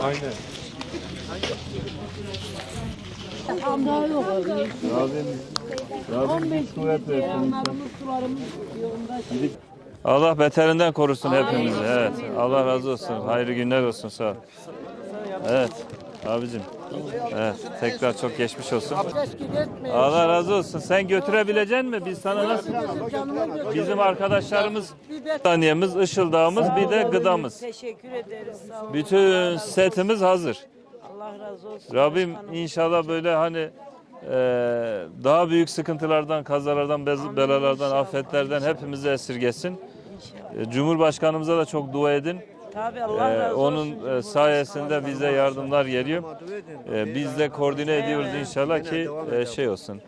Aynen. Daha yok abi. Rabbim, Rabbim kuvvet versin. Allah beterinden korusun hepimizi. Evet. Allah razı olsun. Hayırlı günler olsun. Sağ ol. Evet. Abicim. Evet. Tekrar çok geçmiş olsun. Allah razı olsun. Sen götürebilecek mi? Biz sana nasıl? Bizim arkadaşlarımız saniyemiz, ışıldağımız, bir de gıdamız. Teşekkür ederiz. Sağ olun. Bütün setimiz hazır. Allah razı olsun. Rabbim inşallah böyle hani eee, daha büyük sıkıntılardan, kazalardan, bez- belalardan, afetlerden hepimizi esirgesin. E, Cumhurbaşkanımıza da çok dua edin. Tabii Allah Ee, razı onun olsun. e, sayesinde bize yardımlar geliyor. Ee, biz de koordine ediyoruz inşallah ki e, şey olsun.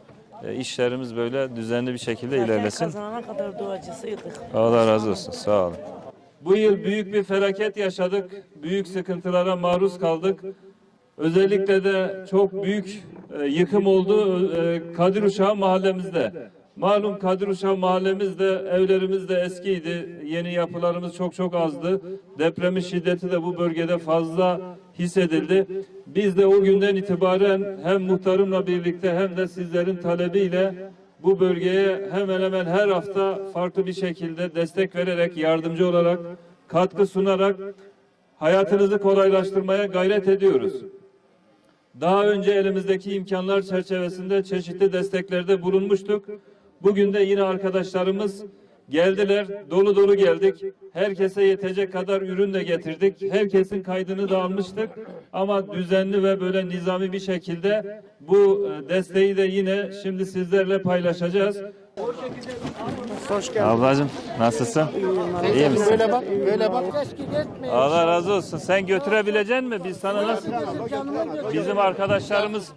e, işlerimiz böyle düzenli bir şekilde Zaten ilerlesin. Kazanana kadar duacısıydık. Allah razı olsun. Sağ olun. Bu yıl büyük bir felaket yaşadık. Büyük sıkıntılara maruz kaldık. Özellikle de çok büyük e, yıkım oldu e, Kadir Uşağı mahallemizde. Malum Kadir Uşağı mahallemizde evlerimiz de eskiydi. Yeni yapılarımız çok çok azdı. Depremin şiddeti de bu bölgede fazla hissedildi. Biz de o günden itibaren hem muhtarımla birlikte hem de sizlerin talebiyle bu bölgeye hemen hemen her hafta farklı bir şekilde destek vererek, yardımcı olarak, katkı sunarak hayatınızı kolaylaştırmaya gayret ediyoruz. Daha önce elimizdeki imkanlar çerçevesinde çeşitli desteklerde bulunmuştuk. Bugün de yine arkadaşlarımız geldiler, dolu dolu geldik. Herkese yetecek kadar ürün de getirdik. Herkesin kaydını da almıştık. Ama düzenli ve böyle nizami bir şekilde bu e, desteği de yine şimdi sizlerle paylaşacağız. Hoş geldin. Ablacığım nasılsın? İyi misin? Böyle bak, böyle bak. Allah razı olsun. Sen götürebilecek mi? Biz sana nasıl? Bizim arkadaşlarımız